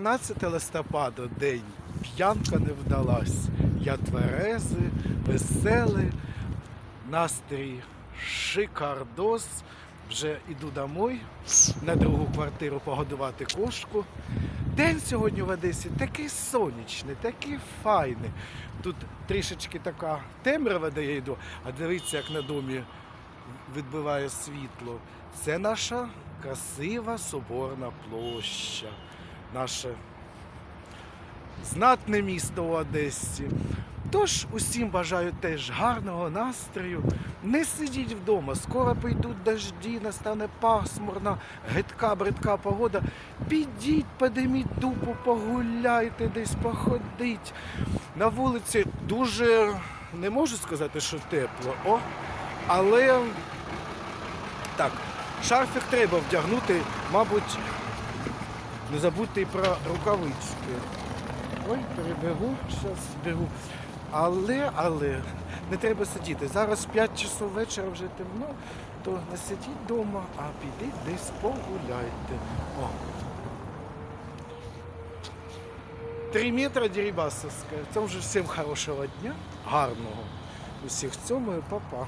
14 листопада, день. П'янка не вдалась. Я тверезий, веселий, настрій шикардос. Вже іду домой на другу квартиру погодувати кошку. День сьогодні в Одесі такий сонячний, такий файний. Тут трішечки така темрява, де я йду, а дивіться, як на домі відбиває світло. Це наша красива соборна площа, наше знатне місто у Одесі. Тож усім бажаю теж гарного настрою. Не сидіть вдома, скоро прийдуть дожді, настане пасмурна, гидка, бридка погода. Підіть, подиміть дупу, погуляйте десь, походіть. На вулиці дуже не можу сказати, що тепло, о, але так, шарфик треба вдягнути, мабуть, не забудьте і про рукавички. Ой, перебегу, зараз зберу. Але, але не треба сидіти. Зараз 5 часов вечора вже темно, то не сидіть вдома, а підіть десь погуляйте. О. Три метри Дерибасовська. Це вже всім хорошого дня, гарного. Усіх цьому і папа.